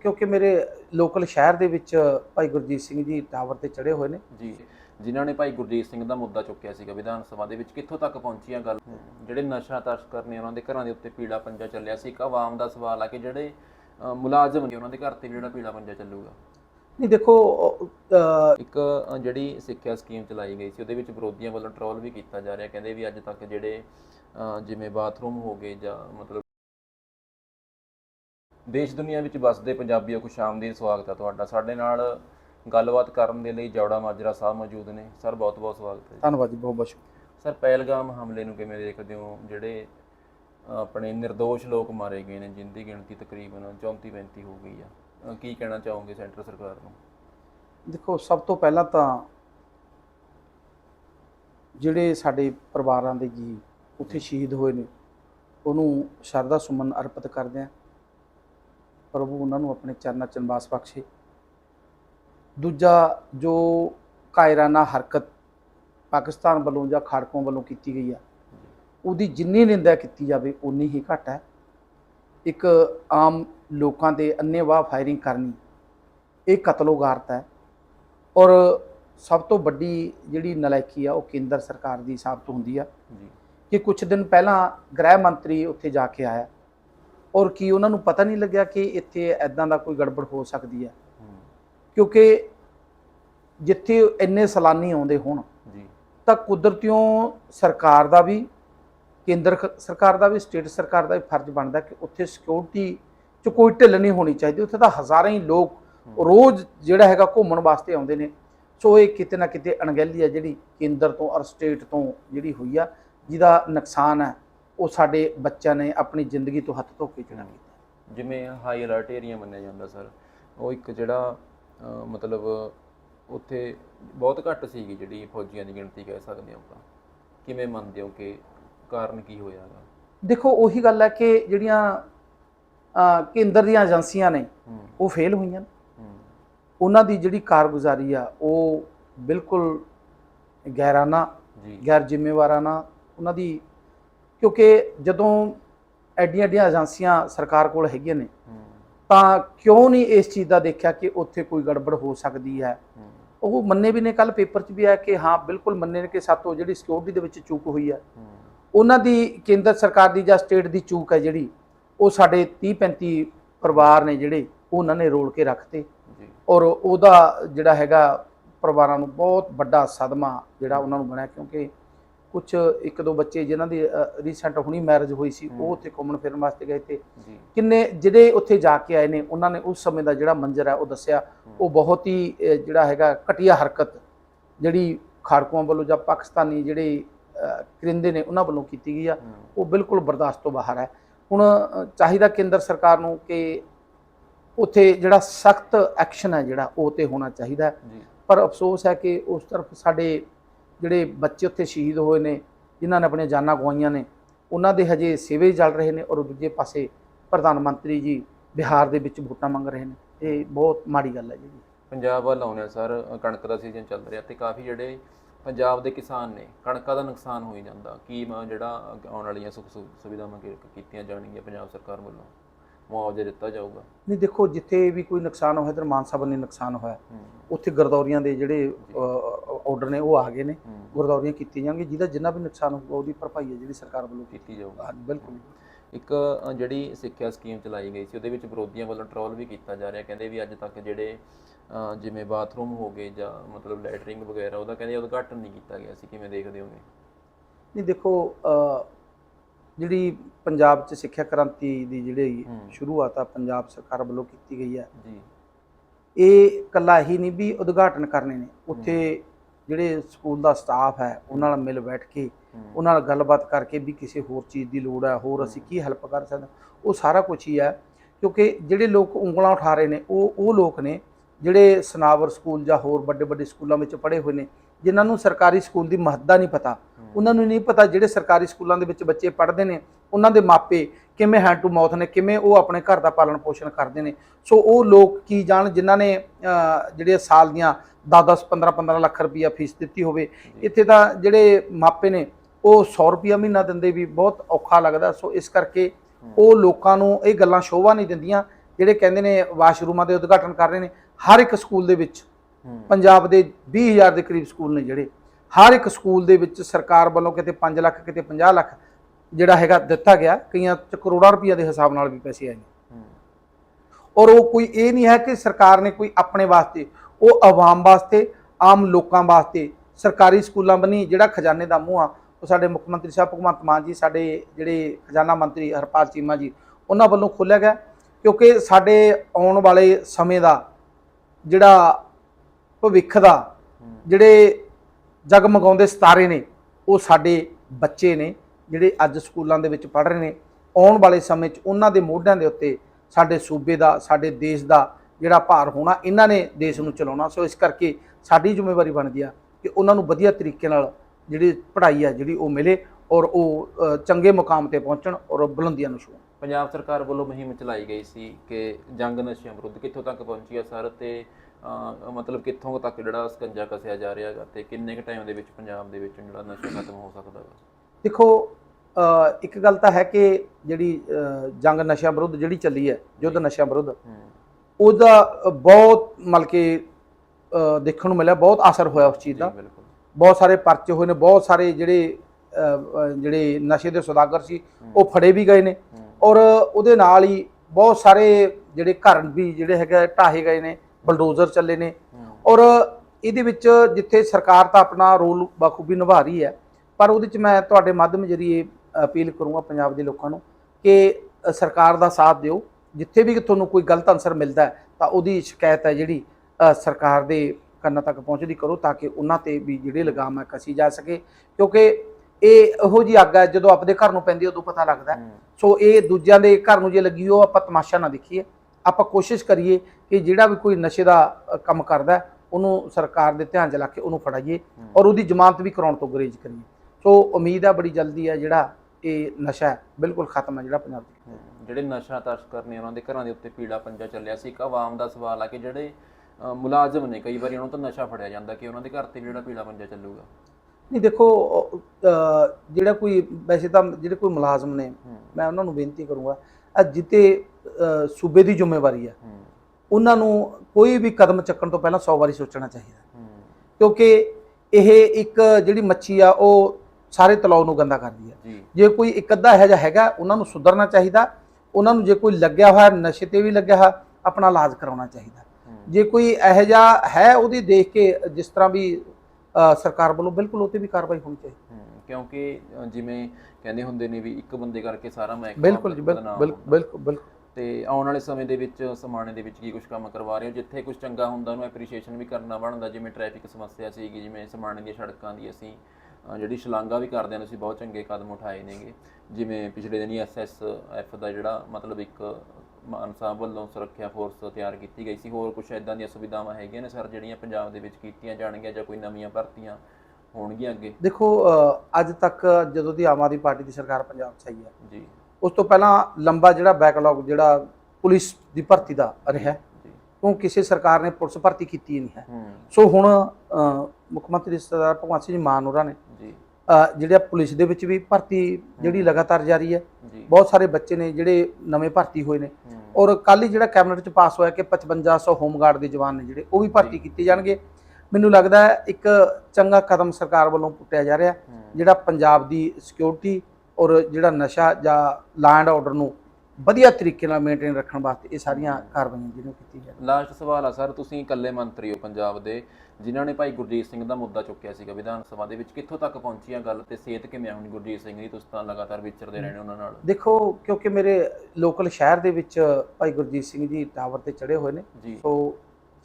ਕਿਉਂਕਿ ਮੇਰੇ ਲੋਕਲ ਸ਼ਹਿਰ ਦੇ ਵਿੱਚ ਭਾਈ ਗੁਰਜੀਤ ਸਿੰਘ ਜੀ ਟਾਵਰ ਤੇ ਚੜੇ ਹੋਏ ਨੇ। ਜੀ ਜਿਨ੍ਹਾਂ ਨੇ ਭਾਈ ਗੁਰਜੀਤ ਸਿੰਘ ਦਾ ਮੁੱਦਾ ਚੁੱਕਿਆ ਸੀਗਾ ਵਿਧਾਨ ਸਭਾ ਦੇ ਵਿੱਚ ਕਿੱਥੋਂ ਤੱਕ ਪਹੁੰਚੀਆਂ ਗੱਲ? ਜਿਹੜੇ ਨਸ਼ਾ ਤਸਕਰ ਨੇ ਉਹਨਾਂ ਦੇ ਘਰਾਂ ਦੇ ਉੱਤੇ ਪੀੜਾ ਪੰਜਾ ਚੱਲਿਆ ਸੀ। ਇੱਕ ਆਵਾਮ ਦਾ ਸਵਾਲ ਆ ਕਿ ਜਿਹੜੇ ਮੁਲਾਜ਼ਮ ਨੇ ਉਹਨਾਂ ਦੇ ਘਰ ਤੇ ਜਿਹੜਾ ਪੀੜਾ ਪੰਜਾ ਚੱਲੂਗਾ? ਨਹੀਂ ਦੇਖੋ ਇੱਕ ਜਿਹੜੀ ਸਿੱਖਿਆ ਸਕੀਮ ਚਲਾਈ ਗਈ ਸੀ ਉਹਦੇ ਵਿੱਚ ਵਿਰੋਧੀਆਂ ਵੱਲੋਂ ਟਰੋਲ ਵੀ ਕੀਤਾ ਜਾ ਰਿਹਾ। ਕਹਿੰਦੇ ਵੀ ਅੱਜ ਤੱਕ ਜਿਹੜੇ ਜਿਵੇਂ ਬਾਥਰੂਮ ਹੋ ਗਏ ਜਾਂ ਮਤਲਬ ਦੇਸ਼ ਦੁਨੀਆ ਵਿੱਚ ਵੱਸਦੇ ਪੰਜਾਬੀਓ ਖੁਸ਼ ਆਮਦੀਦ ਸਵਾਗਤ ਹੈ ਤੁਹਾਡਾ। ਸਾਡੇ ਨਾਲ ਗੱਲਬਾਤ ਕਰਨ ਦੇ ਲਈ ਜੌੜਾ ਮਾਜਰਾ ਸਾਹਿਬ ਮੌਜੂਦ ਨੇ। ਸਰ ਬਹੁਤ ਬਹੁਤ ਸਵਾਗਤ ਹੈ ਧੰਨਵਾਦ ਜੀ ਬਹੁਤ ਬਹੁਤ ਸ਼ੁਕਰੀਆ। ਸਰ ਪਹਿਲਗਾਮ ਹਮਲੇ ਨੂੰ ਕਿਵੇਂ ਦੇਖਦੇ ਹੋ? ਜਿਹੜੇ ਆਪਣੇ નિર્ਦੋਸ਼ ਲੋਕ ਮਾਰੇ ਗਏ ਨੇ ਜਿੰਦੀ ਗਿਣਤੀ ਤਕਰੀਬਨ 34 35 ਹੋ ਗਈ ਆ। ਕੀ ਕਹਿਣਾ ਚਾਹੋਗੇ ਸੈਂਟਰ ਸਰਕਾਰ ਨੂੰ? ਦੇਖੋ ਸਭ ਤੋਂ ਪਹਿਲਾਂ ਤਾਂ ਜਿਹੜੇ ਸਾਡੇ ਪਰਿਵਾਰਾਂ ਦੇ ਜੀ ਉੱਥੇ ਸ਼ਹੀਦ ਹੋਏ ਨੇ ਉਹਨੂੰ ਸ਼ਰਧਾ ਸੁਮਨ ਅਰਪਿਤ ਕਰਦੇ ਆ। ਪ੍ਰਭੂ ਉਹਨਾਂ ਨੂੰ ਆਪਣੇ ਚਰਨਾਂ ਚ ਨਿਵਾਸ ਬਖਸ਼ੇ। ਦੂਜਾ ਜੋ ਕਾਇਰਾਨਾ ਹਰਕਤ ਪਾਕਿਸਤਾਨ ਵੱਲੋਂ ਜਾਂ ਖਾੜਕੋਂ ਵੱਲੋਂ ਕੀਤੀ ਗਈ ਆ ਉਹਦੀ ਜਿੰਨੀ ਨਿੰਦਾ ਕੀਤੀ ਜਾਵੇ ਉਨੀ ਹੀ ਘੱਟ ਹੈ। ਇੱਕ ਆਮ ਲੋਕਾਂ ਤੇ ਅੰਨੇਵਾਹ ਫਾਇਰਿੰਗ ਕਰਨੀ ਇਹ ਕਤਲੋਗਾਰਤ ਹੈ। ਔਰ ਸਭ ਤੋਂ ਵੱਡੀ ਜਿਹੜੀ ਨਲਾਇਕੀ ਆ ਉਹ ਕੇਂਦਰ ਸਰਕਾਰ ਦੀ ਸਾਬਤ ਹੁੰਦੀ ਆ ਜੀ। ਕਿ ਕੁਝ ਦਿਨ ਪਹਿਲਾਂ ਗ੍ਰਹਿ ਮੰਤਰੀ ਉੱਥੇ ਜਾ ਕੇ ਆਇਆ। ਔਰ ਕੀ ਉਹਨਾਂ ਨੂੰ ਪਤਾ ਨਹੀਂ ਲੱਗਿਆ ਕਿ ਇੱਥੇ ਐਦਾਂ ਦਾ ਕੋਈ ਗੜਬੜ ਹੋ ਸਕਦੀ ਹੈ? ਕਿਉਂਕਿ ਜਿੱਥੇ ਇੰਨੇ ਸਲਾਨੀ ਆਉਂਦੇ ਹੋਣ ਜੀ। ਤਾਂ ਕੁਦਰਤੀਓਂ ਸਰਕਾਰ ਦਾ ਵੀ ਕੇਂਦਰ ਸਰਕਾਰ ਦਾ ਵੀ ਸਟੇਟ ਸਰਕਾਰ ਦਾ ਵੀ ਫਰਜ਼ ਬਣਦਾ ਕਿ ਉੱਥੇ ਸਿਕਿਉਰਿਟੀ 'ਚ ਕੋਈ ਢਿੱਲ ਨਹੀਂ ਹੋਣੀ ਚਾਹੀਦੀ। ਉੱਥੇ ਤਾਂ ਹਜ਼ਾਰਾਂ ਹੀ ਲੋਕ ਰੋਜ਼ ਜਿਹੜਾ ਹੈਗਾ ਘੁੰਮਣ ਵਾਸਤੇ ਆਉਂਦੇ ਨੇ। ਸੋ ਇਹ ਕਿਤੇ ਨਾ ਕਿਤੇ ਅਣਗਹਿਲੀ ਹੈ ਜਿਹੜੀ ਕੇਂਦਰ ਤੋਂ ਔਰ ਸਟੇਟ ਤੋਂ ਜਿਹੜੀ ਹੋਈ ਆ ਜਿਹਦਾ ਨੁਕਸਾਨ ਹੈ। ਉਹ ਸਾਡੇ ਬੱਚਿਆਂ ਨੇ ਆਪਣੀ ਜ਼ਿੰਦਗੀ ਤੋਂ ਹੱਥ ਧੋ ਕੇ ਚੜਾ ਕੀਤਾ ਜਿਵੇਂ ਹਾਈ ਅਲਰਟ ਏਰੀਆ ਮੰਨਿਆ ਜਾਂਦਾ ਸਰ ਉਹ ਇੱਕ ਜਿਹੜਾ ਮਤਲਬ ਉੱਥੇ ਬਹੁਤ ਘੱਟ ਸੀਗੀ ਜਿਹੜੀ ਫੌਜੀਆਂ ਦੀ ਗਿਣਤੀ ਕਹਿ ਸਕਦੇ ਹਾਂ ਆਪਾਂ। ਕਿਵੇਂ ਮੰਨਦੇ ਹੋ ਕਿ ਕਾਰਨ ਕੀ ਹੋਇਆਗਾ ਦੇਖੋ ਉਹੀ ਗੱਲ ਹੈ ਕਿ ਜਿਹੜੀਆਂ ਕੇਂਦਰ ਦੀਆਂ ਏਜੰਸੀਆਂ ਨੇ ਉਹ ਫੇਲ ਹੋਈਆਂ ਉਹਨਾਂ ਦੀ ਜਿਹੜੀ ਕਾਰਗੁਜ਼ਾਰੀ ਆ ਉਹ ਬਿਲਕੁਲ ਗੈਰਾਨਾ ਗੈਰ ਜ਼ਿੰਮੇਵਾਰਾਨਾ ਉਹਨਾਂ ਦੀ ਕਿਉਂਕਿ ਜਦੋਂ ਐਡੀਆਂ ਐਡੀਆਂ ਏਜੰਸੀਆਂ ਸਰਕਾਰ ਕੋਲ ਹੈਗੀਆਂ ਨੇ ਤਾਂ ਕਿਉਂ ਨਹੀਂ ਇਸ ਚੀਜ਼ ਦਾ ਦੇਖਿਆ ਕਿ ਉੱਥੇ ਕੋਈ ਗੜਬੜ ਹੋ ਸਕਦੀ ਹੈ? ਉਹ ਮੰਨੇ ਵੀ ਨੇ ਕੱਲ ਪੇਪਰ 'ਚ ਵੀ ਆਇਆ ਕਿ ਹਾਂ ਬਿਲਕੁਲ ਮੰਨੇ ਨੇ ਕਿ ਸਾਤੋਂ ਜਿਹੜੀ ਸਿਕਿਉਰਿਟੀ ਦੇ ਵਿੱਚ ਚੂਕ ਹੋਈ ਹੈ। ਉਹਨਾਂ ਦੀ ਕੇਂਦਰ ਸਰਕਾਰ ਦੀ ਜਾਂ ਸਟੇਟ ਦੀ ਚੂਕ ਹੈ ਜਿਹੜੀ ਉਹ ਸਾਡੇ 30 35 ਪਰਿਵਾਰ ਨੇ ਜਿਹੜੇ ਉਹ ਉਹਨਾਂ ਨੇ ਰੋਲ ਕੇ ਰੱਖਤੇ। ਔਰ ਉਹਦਾ ਜਿਹੜਾ ਹੈਗਾ ਪਰਿਵਾਰਾਂ ਨੂੰ ਬਹੁਤ ਵੱਡਾ ਸਦਮਾ ਜਿਹੜਾ ਉਹਨਾਂ ਨੂੰ ਬਣਿਆ ਕਿਉਂਕਿ ਕੁਝ ਇੱਕ ਦੋ ਬੱਚੇ ਜਿਨ੍ਹਾਂ ਦੀ ਰੀਸੈਂਟ ਹੁਣੀ ਮੈਰਿਜ ਹੋਈ ਸੀ। ਉਹ ਉੱਥੇ ਘੁੰਮਣ ਫਿਰਨ ਵਾਸਤੇ ਗਏ ਤੇ ਕਿੰਨੇ ਜਿਹੜੇ ਉੱਥੇ ਜਾ ਕੇ ਆਏ ਨੇ ਉਹਨਾਂ ਨੇ ਉਸ ਸਮੇਂ ਦਾ ਜਿਹੜਾ ਮੰਜ਼ਰ ਹੈ ਉਹ ਦੱਸਿਆ ਉਹ ਬਹੁਤ ਹੀ ਜਿਹੜਾ ਹੈਗਾ ਘਟੀਆ ਹਰਕਤ ਜਿਹੜੀ ਖਾੜਕੂਆਂ ਵੱਲੋਂ ਜਾਂ ਪਾਕਿਸਤਾਨੀ ਜਿਹੜੇ ਕਰਿੰਦੇ ਨੇ ਉਹਨਾਂ ਵੱਲੋਂ ਕੀਤੀ ਗਈ ਆ। ਉਹ ਬਿਲਕੁਲ ਬਰਦਾਸ਼ਤ ਤੋਂ ਬਾਹਰ ਹੈ। ਹੁਣ ਚਾਹੀਦਾ ਕੇਂਦਰ ਸਰਕਾਰ ਨੂੰ ਕਿ ਉੱਥੇ ਜਿਹੜਾ ਸਖਤ ਐਕਸ਼ਨ ਹੈ ਜਿਹੜਾ ਉਹ ਤੇ ਹੋਣਾ ਚਾਹੀਦਾ ਪਰ ਅਫਸੋਸ ਹੈ ਕਿ ਉਸ ਤਰਫ ਸਾਡੇ ਜਿਹੜੇ ਬੱਚੇ ਉੱਥੇ ਸ਼ਹੀਦ ਹੋਏ ਨੇ, ਜਿਨ੍ਹਾਂ ਨੇ ਆਪਣੀਆਂ ਜਾਨਾਂ ਗਵਾਈਆਂ ਨੇ, ਉਹਨਾਂ ਦੇ ਹਜੇ ਸੇਵੇ ਚੱਲ ਰਹੇ ਨੇ ਔਰ ਦੂਜੇ ਪਾਸੇ ਪ੍ਰਧਾਨ ਮੰਤਰੀ ਜੀ ਬਿਹਾਰ ਦੇ ਵਿੱਚ ਵੋਟਾਂ ਮੰਗ ਰਹੇ ਨੇ। ਇਹ ਬਹੁਤ ਮਾੜੀ ਗੱਲ ਹੈ ਜੀ। ਪੰਜਾਬ ਵੱਲ ਆਉਂਦੇ ਹਾਂ ਸਰ, ਕਣਕ ਦਾ ਸੀਜ਼ਨ ਚੱਲ ਰਿਹਾ ਤੇ ਕਾਫੀ ਜਿਹੜੇ ਪੰਜਾਬ ਦੇ ਕਿਸਾਨ ਨੇ, ਕਣਕਾਂ ਦਾ ਨੁਕਸਾਨ ਹੋਈ ਜਾਂਦਾ। ਕੀ ਜਿਹੜਾ ਆਉਣ ਵਾਲੀਆਂ ਸੁੱਖ ਸੁਵਿਧਾਵਾਂ ਕੀ- ਕੀਤੀਆਂ ਜਾਣਗੀਆਂ ਪੰਜਾਬ ਸਰਕਾਰ ਵੱਲੋਂ? ਮੁਆਵਜ਼ਾ ਦਿੱਤਾ ਜਾਊਗਾ। ਨਹੀਂ ਦੇਖੋ ਜਿੱਥੇ ਵੀ ਕੋਈ ਨੁਕਸਾਨ ਹੋਇਆ ਇਧਰ ਮਾਨਸਾ ਬੰਨੇ ਨੁਕਸਾਨ ਹੋਇਆ। ਉੱਥੇ ਗਰਦੌਰੀਆਂ ਦੇ ਜਿਹੜੇ ਆਰਡਰ ਨੇ ਉਹ ਆ ਗਏ ਨੇ। ਗੁਰਦੌਰੀਆਂ ਕੀਤੀਆਂ ਜਾਣਗੀਆਂ ਜਿਹਦਾ ਜਿੰਨਾ ਵੀ ਨੁਕਸਾਨ ਹੋਊਗਾ ਉਹਦੀ ਭਰਪਾਈ ਹੈ ਜਿਹੜੀ ਸਰਕਾਰ ਵੱਲੋਂ ਕੀਤੀ ਜਾਊਗਾ। ਬਿਲਕੁਲ। ਇੱਕ ਜਿਹੜੀ ਸਿੱਖਿਆ ਸਕੀਮ ਚਲਾਈ ਗਈ ਸੀ ਉਹਦੇ ਵਿੱਚ ਵਿਰੋਧੀਆਂ ਵੱਲੋਂ ਟਰੋਲ ਵੀ ਕੀਤਾ ਜਾ ਰਿਹਾ। ਕਹਿੰਦੇ ਵੀ ਅੱਜ ਤੱਕ ਜਿਹੜੇ ਜਿਵੇਂ ਬਾਥਰੂਮ ਹੋ ਗਏ ਜਾਂ ਮਤਲਬ ਲੈਟਰਿੰਗ ਵਗੈਰਾ ਉਹਦਾ ਕਹਿੰਦੇ ਉਦਘਾਟਨ ਨਹੀਂ ਕੀਤਾ ਗਿਆ ਸੀ। ਕਿਵੇਂ ਦੇਖਦੇ ਹੋਗੇ? ਨਹੀਂ ਦੇਖੋ ਜਿਹੜੀ ਪੰਜਾਬ 'ਚ ਸਿੱਖਿਆ ਕ੍ਰਾਂਤੀ ਦੀ ਜਿਹੜੀ। ਸ਼ੁਰੂਆਤ ਆ ਪੰਜਾਬ ਸਰਕਾਰ ਵੱਲੋਂ ਕੀਤੀ ਗਈ ਹੈ ਜੀ। ਇਹ ਕੱਲਾ ਹੀ ਨਹੀਂ ਵੀ ਉਦਘਾਟਨ ਕਰਨੇ ਨੇ। ਉੱਥੇ ਜਿਹੜੇ ਸਕੂਲ ਦਾ ਸਟਾਫ ਹੈ ਉਹਨਾਂ ਨਾਲ ਮਿਲ ਬੈਠ ਕੇ ਉਹਨਾਂ ਨਾਲ ਗੱਲਬਾਤ ਕਰਕੇ ਵੀ ਕਿਸੇ ਹੋਰ ਚੀਜ਼ ਦੀ ਲੋੜ ਹੈ ਹੋਰ ਅਸੀਂ ਕੀ ਹੈਲਪ ਕਰ ਸਕਦੇ ਉਹ ਸਾਰਾ ਕੁਝ ਹੀ ਹੈ ਕਿਉਂਕਿ ਜਿਹੜੇ ਲੋਕ ਉਂਗਲਾਂ ਉਠਾ ਰਹੇ ਨੇ ਉਹ ਉਹ ਲੋਕ ਨੇ ਜਿਹੜੇ ਸਨਾਵਰ ਸਕੂਲ ਜਾਂ ਹੋਰ ਵੱਡੇ ਵੱਡੇ ਸਕੂਲਾਂ ਵਿੱਚ ਪੜ੍ਹੇ ਹੋਏ ਨੇ ਜਿਨ੍ਹਾਂ ਨੂੰ ਸਰਕਾਰੀ ਸਕੂਲ ਦੀ ਮਹੱਤਤਾ ਨਹੀਂ ਪਤਾ। ਉਹਨਾਂ ਨੂੰ ਨਹੀਂ ਪਤਾ ਜਿਹੜੇ ਸਰਕਾਰੀ ਸਕੂਲਾਂ ਦੇ ਵਿੱਚ ਬੱਚੇ ਪੜ੍ਹਦੇ ਨੇ, ਉਹਨਾਂ ਦੇ ਮਾਪੇ ਕਿਵੇਂ ਹੈਂਡ ਟੂ ਮਾਊਥ ਨੇ, ਕਿਵੇਂ ਉਹ ਆਪਣੇ ਘਰ ਦਾ ਪਾਲਣ ਪੋਸ਼ਣ ਕਰਦੇ ਨੇ। ਸੋ ਉਹ ਲੋਕ ਕੀ ਜਾਣ, ਜਿਨ੍ਹਾਂ ਨੇ ਜਿਹੜੇ ਸਾਲ ਦੀਆਂ 10-10 15-15 ਲੱਖ ਰੁਪਈਆ ਫੀਸ ਦਿੱਤੀ ਹੋਵੇ, ਇੱਥੇ ਤਾਂ ਜਿਹੜੇ ਮਾਪੇ ਨੇ, ਉਹ 100 ਰੁਪਈਆ ਮਹੀਨਾ ਦਿੰਦੇ ਵੀ ਬਹੁਤ ਔਖਾ ਲੱਗਦਾ। ਸੋ ਇਸ ਕਰਕੇ ਉਹ ਲੋਕਾਂ ਨੂੰ ਇਹ ਗੱਲਾਂ ਸ਼ੋਭਾ ਨਹੀਂ ਦਿੰਦੀਆਂ, ਜਿਹੜੇ ਕਹਿੰਦੇ ਨੇ ਵਾਸ਼ਰੂਮਾਂ ਦੇ ਉਦਘਾਟਨ ਕਰ ਰਹੇ ਨੇ, ਹਰ ਇੱਕ ਸਕੂਲ ਦੇ ਵਿੱਚ ਪੰਜਾਬ ਦੇ 20000 ਦੇ ਕਰੀਬ ਸਕੂਲ ਨੇ ਜਿਹੜੇ। ਹਰ ਇੱਕ ਸਕੂਲ ਦੇ ਵਿੱਚ ਸਰਕਾਰ ਵੱਲੋਂ ਕਿਤੇ 5 ਲੱਖ ਕਿਤੇ 50 ਲੱਖ ਜਿਹੜਾ ਹੈਗਾ ਦਿੱਤਾ ਗਿਆ। ਕਈਆਂ ਚ ਕਰੋੜਾਂ ਰੁਪਈਆ ਦੇ ਹਿਸਾਬ ਨਾਲ ਵੀ ਪੈਸੇ ਆਏ ਨੇ। ਔਰ ਉਹ ਕੋਈ ਇਹ ਨਹੀਂ ਹੈ ਕਿ ਸਰਕਾਰ ਨੇ ਕੋਈ ਆਪਣੇ ਵਾਸਤੇ ਉਹ ਆਵਾਮ ਵਾਸਤੇ ਆਮ ਲੋਕਾਂ ਵਾਸਤੇ ਸਰਕਾਰੀ ਸਕੂਲਾਂ ਬਣੀ ਜਿਹੜਾ ਖਜ਼ਾਨੇ ਦਾ ਮੂੰਹ ਆ ਉਹ ਸਾਡੇ ਮੁੱਖ ਮੰਤਰੀ ਸਾਹਿਬ ਭਗਵੰਤ ਮਾਨ ਜੀ ਸਾਡੇ ਜਿਹੜੇ ਖਜ਼ਾਨਾ ਮੰਤਰੀ ਹਰਪਾਲ ਚੀਮਾ ਜੀ ਉਹਨਾਂ ਵੱਲੋਂ ਖੋਲ੍ਹਿਆ ਗਿਆ। ਕਿਉਂਕਿ ਸਾਡੇ ਆਉਣ ਵਾਲੇ ਸਮੇਂ ਦਾ ਜਿਹੜਾ ਭਵਿੱਖ ਦਾ ਜਿਹੜੇ ਜਗਮਗਾਉਂਦੇ ਸਿਤਾਰੇ ਨੇ ਉਹ ਸਾਡੇ ਬੱਚੇ ਨੇ ਜਿਹੜੇ ਅੱਜ ਸਕੂਲਾਂ ਦੇ ਵਿੱਚ ਪੜ੍ਹ ਰਹੇ ਨੇ ਆਉਣ ਵਾਲੇ ਸਮੇਂ 'ਚ ਉਹਨਾਂ ਦੇ ਮੋਢਿਆਂ ਦੇ ਉੱਤੇ ਸਾਡੇ ਸੂਬੇ ਦਾ ਸਾਡੇ ਦੇਸ਼ ਦਾ ਜਿਹੜਾ ਭਾਰ ਹੋਣਾ ਇਹਨਾਂ ਨੇ ਦੇਸ਼ ਨੂੰ ਚਲਾਉਣਾ। ਸੋ ਇਸ ਕਰਕੇ ਸਾਡੀ ਜ਼ਿੰਮੇਵਾਰੀ ਬਣਦੀ ਆ ਕਿ ਉਹਨਾਂ ਨੂੰ ਵਧੀਆ ਤਰੀਕੇ ਨਾਲ ਜਿਹੜੀ ਪੜ੍ਹਾਈ ਆ ਜਿਹੜੀ ਉਹ ਮਿਲੇ ਔਰ ਉਹ ਚੰਗੇ ਮੁਕਾਮ ਤੇ ਪਹੁੰਚਣ ਔਰ ਬੁਲੰਦੀਆਂ ਨੂੰ ਛੂਹਣ। ਪੰਜਾਬ ਸਰਕਾਰ ਵੱਲੋਂ ਮੁਹਿੰਮ ਚਲਾਈ ਗਈ ਸੀ ਕਿ ਜੰਗ ਨਸ਼ਿਆਂ ਵਿਰੁੱਧ ਕਿੱਥੋਂ ਤੱਕ ਪਹੁੰਚੀ ਹੈ ਸਰ? ਤੇ ਮਤਲਬ ਕਿੱਥੋਂ ਤੱਕ ਜਿਹੜਾ ਸਕੰਜਾ ਕਸਿਆ ਜਾ ਰਿਹਾ ਹੈਗਾ ਤੇ ਕਿੰਨੇ ਕੁ ਟਾਈਮ ਦੇ ਵਿੱਚ ਪੰਜਾਬ ਦੇ ਵਿੱਚ ਜਿਹੜਾ ਨਸ਼ਾ ਖਤਮ ਹੋ ਸਕਦਾ ਹੈ ਦੇਖੋ ਇੱਕ ਗੱਲ ਤਾਂ ਹੈ ਕਿ ਜਿਹੜੀ ਜੰਗ ਨਸ਼ਿਆਂ ਵਿਰੁੱਧ ਜਿਹੜੀ ਚੱਲੀ ਹੈ ਯੁੱਧ ਨਸ਼ਿਆਂ ਵਿਰੁੱਧ ਉਹਦਾ ਬਹੁਤ ਮਤਲਬ ਕਿ ਅ, ਦੇਖਣ ਨੂੰ ਮਿਲਿਆ ਬਹੁਤ ਅਸਰ ਹੋਇਆ ਉਸ ਚੀਜ਼ ਦਾ। ਬਿਲਕੁਲ। ਬਹੁਤ ਸਾਰੇ ਪਰਚੇ ਹੋਏ ਨੇ ਬਹੁਤ ਸਾਰੇ ਜਿਹੜੇ ਜਿਹੜੇ ਨਸ਼ੇ ਦੇ ਸੌਦਾਗਰ ਸੀ ਉਹ ਫੜੇ ਵੀ ਗਏ ਨੇ। ਔਰ ਉਹਦੇ ਨਾਲ ਹੀ ਬਹੁਤ ਸਾਰੇ ਜਿਹੜੇ ਘਰ ਵੀ ਜਿਹੜੇ ਹੈਗੇ ਢਾਹੇ ਗਏ ਨੇ। ਬਲਡੋਜ਼ਰ ਚੱਲੇ ਨੇ। ਔਰ ਇਹਦੇ ਵਿੱਚ ਜਿੱਥੇ ਸਰਕਾਰ ਤਾਂ ਆਪਣਾ ਰੋਲ ਬਖੂਬੀ ਨਿਭਾ ਰਹੀ ਹੈ ਪਰ ਉਹਦੇ ਚ ਮੈਂ ਤੁਹਾਡੇ ਮਾਧਿਅਮ ਜਰੀਏ ਅਪੀਲ ਕਰੂੰਗਾ ਪੰਜਾਬ ਦੇ ਲੋਕਾਂ ਨੂੰ ਕਿ ਸਰਕਾਰ ਦਾ ਸਾਥ ਦਿਓ। ਜਿੱਥੇ ਵੀ ਤੁਹਾਨੂੰ ਕੋਈ ਗਲਤ ਅਨਸਰ ਮਿਲਦਾ ਤਾਂ ਉਹਦੀ ਸ਼ਿਕਾਇਤ ਹੈ ਜਿਹੜੀ ਸਰਕਾਰ ਦੇ ਕੰਨਾਂ ਤੱਕ ਪਹੁੰਚਦੀ ਕਰੋ ਤਾਂ ਕਿ ਉਹਨਾਂ ਤੇ ਵੀ ਜਿਹੜੇ ਲਗਾਮ ਹੈ ਕਸੀ ਜਾ ਸਕੇ। ਕਿਉਂਕਿ ਇਹ ਇਹੋ ਜੀ ਅੱਗ ਹੈ ਜਦੋਂ ਆਪਦੇ ਘਰ ਨੂੰ ਪੈਂਦੀ ਉਦੋਂ ਪਤਾ ਲੱਗਦਾ ਸੋ ਇਹ ਦੂਜਿਆਂ ਦੇ ਘਰ ਨੂੰ ਜੇ ਲੱਗੀ ਉਹ ਆਪਾਂ ਤਮਾਸ਼ਾ ਨਾ ਦੇਖੀਏ। ਆਪਾਂ ਕੋਸ਼ਿਸ਼ ਕਰੀਏ ਕਿ ਜਿਹੜਾ ਵੀ ਕੋਈ ਨਸ਼ੇ ਦਾ ਕੰਮ ਕਰਦਾ ਉਹਨੂੰ ਸਰਕਾਰ ਦੇ ਧਿਆਨ 'ਚ ਲਾ ਕੇ ਉਹਨੂੰ ਫੜਾਈਏ। ਔਰ ਉਹਦੀ ਜ਼ਮਾਨਤ ਵੀ ਕਰਾਉਣ ਤੋਂ ਗੁਰੇਜ਼ ਕਰੀਏ। ਸੋ ਉਮੀਦ ਹੈ ਬੜੀ ਜਲਦੀ ਹੈ ਜਿਹੜਾ ਇਹ ਨਸ਼ਾ ਬਿਲਕੁਲ ਖਤਮ ਹੈ ਜਿਹੜਾ ਪੰਜਾਬ ਹਮ, ਜਿਹੜੇ ਨਸ਼ਾ ਤਸਕਰ ਨੇ ਉਹਨਾਂ ਦੇ ਘਰਾਂ ਦੇ ਉੱਤੇ ਪੀੜਾ ਪੰਜਾ ਚੱਲਿਆ ਸੀ ਇੱਕ ਆਵਾਮ ਦਾ ਸਵਾਲ ਆ ਕਿ ਜਿਹੜੇ ਮੁਲਾਜ਼ਮ ਨੇ ਕਈ ਵਾਰੀ ਉਹਨਾਂ ਤੋਂ ਨਸ਼ਾ ਫੜਿਆ ਜਾਂਦਾ ਕਿ ਉਹਨਾਂ ਦੇ ਘਰ ਤੇ ਵੀ ਜਿਹੜਾ ਪੀੜਾ ਪੰਜਾ ਚੱਲੂਗਾ। ਨਹੀਂ ਦੇਖੋ ਜਿਹੜਾ ਕੋਈ ਵੈਸੇ ਤਾਂ ਜਿਹੜੇ ਕੋਈ ਮੁਲਾਜ਼ਮ ਨੇ ਮੈਂ ਉਹਨਾਂ ਨੂੰ ਬੇਨਤੀ ਕਰੂੰਗਾ ਆ ਜਿੱਤੇ ਸੂਬੇ ਦੀ ਜ਼ਿੰਮੇਵਾਰੀ ਹੂੰ। ਉਹਨਾਂ ਨੂੰ ਕੋਈ ਵੀ ਕਦਮ ਚੱਕਣ ਤੋਂ ਪਹਿਲਾਂ 100 ਵਾਰੀ ਸੋਚਣਾ ਚਾਹੀਦਾ। ਕਿਉਂਕਿ ਇਹ ਇੱਕ ਜਿਹੜੀ ਮੱਛੀ ਆ ਉਹ ਸਾਰੇ ਤਲਾਅ ਨੂੰ ਗੰਦਾ ਕਰਦੀ ਹੈ ਜੀ। ਕੋਈ ਇੱਕ ਅੱਧਾ ਇਹੋ ਜਿਹਾ ਹੈਗਾ ਉਹਨਾਂ ਨੂੰ ਸੁਧਰਨਾ ਚਾਹੀਦਾ। ਉਹਨਾਂ ਨੂੰ ਜੇ ਕੋਈ ਲੱਗਿਆ ਹੋਇਆ ਨਸ਼ੇ ਤੇ ਵੀ ਲੱਗਿਆ ਹੋਇਆ ਆਪਣਾ ਇਲਾਜ ਕਰਾਉਣਾ ਚਾਹੀਦਾ। ਜੇ ਕੋਈ ਇਹੋ ਜਿਹਾ ਹੈ ਉਹਦੀ ਦੇਖ ਕੇ ਜਿਸ ਤਰ੍ਹਾਂ ਵੀ ਸਰਕਾਰ ਵੱਲੋਂ ਬਿਲਕੁਲ ਉਹ ਤੇ ਵੀ ਕਾਰਵਾਈ ਹੋਣੀ ਚਾਹੀਦੀ। ਕਿਉਂਕਿ ਜਿਵੇਂ ਕਹਿੰਦੇ ਹੁੰਦੇ ਨੇ ਵੀ ਇੱਕ ਬੰਦੇ ਕਰਕੇ ਸਾਰਾ ਮਹਿਕਮਾ ਬਿਲਕੁਲ ਜੀ ਬਿਲਕੁਲ। ਬਿਲਕੁਲ। ਤੇ ਆਉਣ ਵਾਲੇ ਸਮੇਂ ਦੇ ਵਿੱਚ ਸਮਾਣੇ ਦੇ ਵਿੱਚ ਕੀ ਕੁਝ ਕੰਮ ਕਰਵਾ ਰਹੇ ਹੋ? ਜਿੱਥੇ ਕੁਝ ਚੰਗਾ ਹੁੰਦਾ ਉਹਨੂੰ ਐਪਰੀਸ਼ੀਏਸ਼ਨ ਵੀ ਕਰਨਾ ਬਣਦਾ ਜਿਵੇਂ ਟ੍ਰੈਫਿਕ ਸਮੱਸਿਆ ਸੀਗੀ ਜਿਵੇਂ ਸਮਾਣੇ ਦੀਆਂ ਸੜਕਾਂ ਦੀ ਅਸੀਂ ਜਿਹੜੀ ਸ਼ਲਾਘਾ ਵੀ ਕਰਦੇ ਹਾਂ ਤੁਸੀਂ ਬਹੁਤ ਚੰਗੇ ਕਦਮ ਉਠਾਏ ਨੇਗੇ। ਜਿਵੇਂ ਪਿਛਲੇ ਦਿਨੀ ਐਸਐਸਐਫ ਦਾ ਜਿਹੜਾ ਮਤਲਬ ਇੱਕ ਮਾਨ ਸਾਹਿਬ ਵੱਲੋਂ ਸੁਰੱਖਿਆ ਫੋਰਸ ਤਿਆਰ ਕੀਤੀ ਗਈ ਸੀ। ਹੋਰ ਕੁਝ ਐਦਾਂ ਦੀਆਂ ਸੁਵਿਧਾਵਾਂ ਹੈਗੀਆਂ ਨੇ ਸਰ ਜਿਹੜੀਆਂ ਪੰਜਾਬ ਦੇ ਵਿੱਚ ਕੀਤੀਆਂ ਜਾਣਗੀਆਂ ਜਾਂ ਕੋਈ ਨਵੀਆਂ ਭਰਤੀਆਂ ਹੋਣਗੀਆਂ ਅੱਗੇ? ਦੇਖੋ ਅੱਜ ਤੱਕ ਜਦੋਂ ਦੀ ਆਮ ਆਦਮੀ ਪਾਰਟੀ ਦੀ ਸਰਕਾਰ ਪੰਜਾਬ 'ਚ ਆਈ ਹੈ ਜੀ। ਉਸ ਤੋਂ ਪਹਿਲਾਂ ਲੰਬਾ ਜਿਹੜਾ ਬੈਕਲੌਗ ਜਿਹੜਾ ਪੁਲਿਸ ਦੀ ਭਰਤੀ ਦਾ ਰਿਹਾ ਕਿਉਂ ਕਿਸੇ ਸਰਕਾਰ ਨੇ ਪੁਲਿਸ ਭਰਤੀ ਕੀਤੀ ਨਹੀਂ ਹੈ। ਸੋ ਹੁਣ ਮੁੱਖ ਮੰਤਰੀ ਸਰਦਾਰ ਭਗਵੰਤ ਸਿੰਘ ਮਾਨ ਹੋਰਾਂ ਨੇ ਜੀ। ਜਿਹੜਾ ਪੁਲਿਸ ਦੇ ਵਿੱਚ ਵੀ ਭਰਤੀ ਜਿਹੜੀ ਲਗਾਤਾਰ ਜਾਰੀ ਹੈ ਬਹੁਤ ਸਾਰੇ ਬੱਚੇ ਨੇ ਜਿਹੜੇ ਨਵੇਂ ਭਰਤੀ ਹੋਏ ਨੇ ਔਰ ਕੱਲ ਹੀ ਜਿਹੜਾ ਕੈਬਨਿਟ ਚ ਪਾਸ ਹੋਇਆ ਕਿ 5500 ਹੋਮਗਾਰਡ ਦੇ ਜਵਾਨ ਨੇ ਜਿਹੜੇ ਉਹ ਵੀ ਭਰਤੀ ਕੀਤੇ ਜਾਣਗੇ। ਮੈਨੂੰ ਲੱਗਦਾ ਹੈ ਇੱਕ ਚੰਗਾ ਕਦਮ ਸਰਕਾਰ ਵੱਲੋਂ ਪੁੱਟਿਆ ਜਾ ਰਿਹਾ ਜਿਹੜਾ ਪੰਜਾਬ ਦੀ ਸਿਕਿਉਰਿਟੀ ਔਰ ਜਿਹੜਾ ਨਸ਼ਾ ਜਾਂ ਲਾਅ ਐਂਡ ਆਰਡਰ ਨੂੰ ਵਧੀਆ ਤਰੀਕੇ ਨਾਲ ਮੇਨਟੇਨ ਰੱਖਣ ਵਾਸਤੇ ਇਹ ਸਾਰੀਆਂ ਕਾਰਵਾਈਆਂ ਜਿਹੜੀਆਂ ਕੀਤੀਆਂ ਜਾ ਲਾਸਟ ਸਵਾਲ ਆ ਸਰ ਤੁਸੀਂ ਇਕੱਲੇ ਮੰਤਰੀ ਹੋ ਪੰਜਾਬ ਦੇ ਜਿਨ੍ਹਾਂ ਨੇ ਭਾਈ ਗੁਰਜੀਤ ਸਿੰਘ ਦਾ ਮੁੱਦਾ ਚੁੱਕਿਆ ਸੀਗਾ ਵਿਧਾਨ ਸਭਾ ਦੇ ਵਿੱਚ ਕਿੱਥੋਂ ਤੱਕ ਪਹੁੰਚੀ ਆ ਗੱਲ ਤੇ ਸਿਹਤ ਕਿਵੇਂ ਆ ਹੁਣ ਗੁਰਜੀਤ ਸਿੰਘ ਦੀ? ਤੁਸੀਂ ਤਾਂ ਲਗਾਤਾਰ ਵਿਚਰਦੇ ਰਹਿੰਦੇ ਉਹਨਾਂ ਨਾਲ। ਦੇਖੋ ਕਿਉਂਕਿ ਮੇਰੇ ਲੋਕਲ ਸ਼ਹਿਰ ਦੇ ਵਿੱਚ ਭਾਈ ਗੁਰਜੀਤ ਸਿੰਘ ਜੀ ਟਾਵਰ ਤੇ ਚੜੇ ਹੋਏ ਨੇ ਜੀ। ਸੋ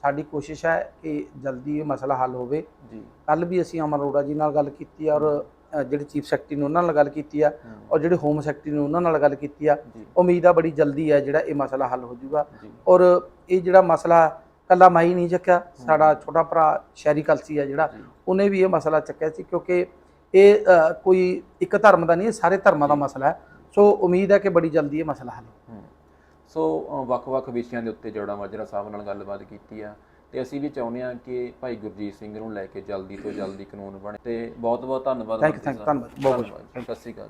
ਸਾਡੀ ਕੋਸ਼ਿਸ਼ ਹੈ ਕਿ ਜਲਦੀ ਇਹ ਮਸਲਾ ਹੱਲ ਹੋਵੇ। ਜੀ। ਕੱਲ ਵੀ ਅਸੀਂ ਅਮਰ ਅਰੋੜਾ ਜੀ ਨਾਲ ਗੱਲ ਕੀਤੀ ਔਰ ਜਿਹੜੇ ਚੀਫ ਸੈਕਟਰੀ ਨੇ ਉਹਨਾਂ ਨਾਲ ਗੱਲ ਕੀਤੀ ਆ ਔਰ ਜਿਹੜੇ ਹੋਮ ਸੈਕਟਰੀ ਨੇ ਉਹਨਾਂ ਨਾਲ ਗੱਲ ਕੀਤੀ ਆ। ਉਮੀਦ ਆ ਬੜੀ ਜਲਦੀ ਹੈ ਜਿਹੜਾ ਇਹ ਮਸਲਾ ਹੱਲ ਹੋ ਜਾਊਗਾ। ਔਰ ਇਹ ਜਿਹੜਾ ਮਸਲਾ ਕੱਲਾ ਮੈਂ ਹੀ ਨਹੀਂ ਚੱਕਿਆ ਸਾਡਾ ਛੋਟਾ ਭਰਾ ਸ਼ਹਿਰੀ ਕਲਸੀ ਆ ਜਿਹੜਾ ਉਹਨੇ ਵੀ ਇਹ ਮਸਲਾ ਚੱਕਿਆ ਸੀ ਕਿਉਂਕਿ ਇਹ ਕੋਈ ਇੱਕ ਧਰਮ ਦਾ ਨਹੀਂ ਇਹ ਸਾਰੇ ਧਰਮਾਂ ਦਾ ਮਸਲਾ ਹੈ। ਸੋ ਉਮੀਦ ਹੈ ਕਿ ਬੜੀ ਜਲਦੀ ਇਹ ਮਸਲਾ ਹੱਲ। ਹੂੰ। ਸੋ ਵੱਖ-ਵੱਖ ਵਿਸ਼ਿਆਂ ਦੇ ਉੱਤੇ ਜੋੜਾ ਮਾਜਰਾ ਸਾਹਿਬ ਨਾਲ ਗੱਲਬਾਤ ਕੀਤੀ ਆ। ਤੇ ਅਸੀਂ ਵੀ ਚਾਹੁੰਦੇ ਹਾਂ ਕਿ ਭਾਈ ਗੁਰਜੀਤ ਸਿੰਘ ਨੂੰ ਲੈ ਕੇ ਜਲਦੀ ਤੋਂ ਜਲਦੀ ਕਾਨੂੰਨ ਬਣੇ ਤੇ ਧੰਨਵਾਦ you, ਮੰਤਰੀ thank you, ਸਾਹਿਬ। ਧੰਨਵਾਦ, ਬਹੁਤ ਬਹੁਤ ਧੰਨਵਾਦ। ਸਤਿ ਸ਼੍ਰੀ ਅਕਾਲ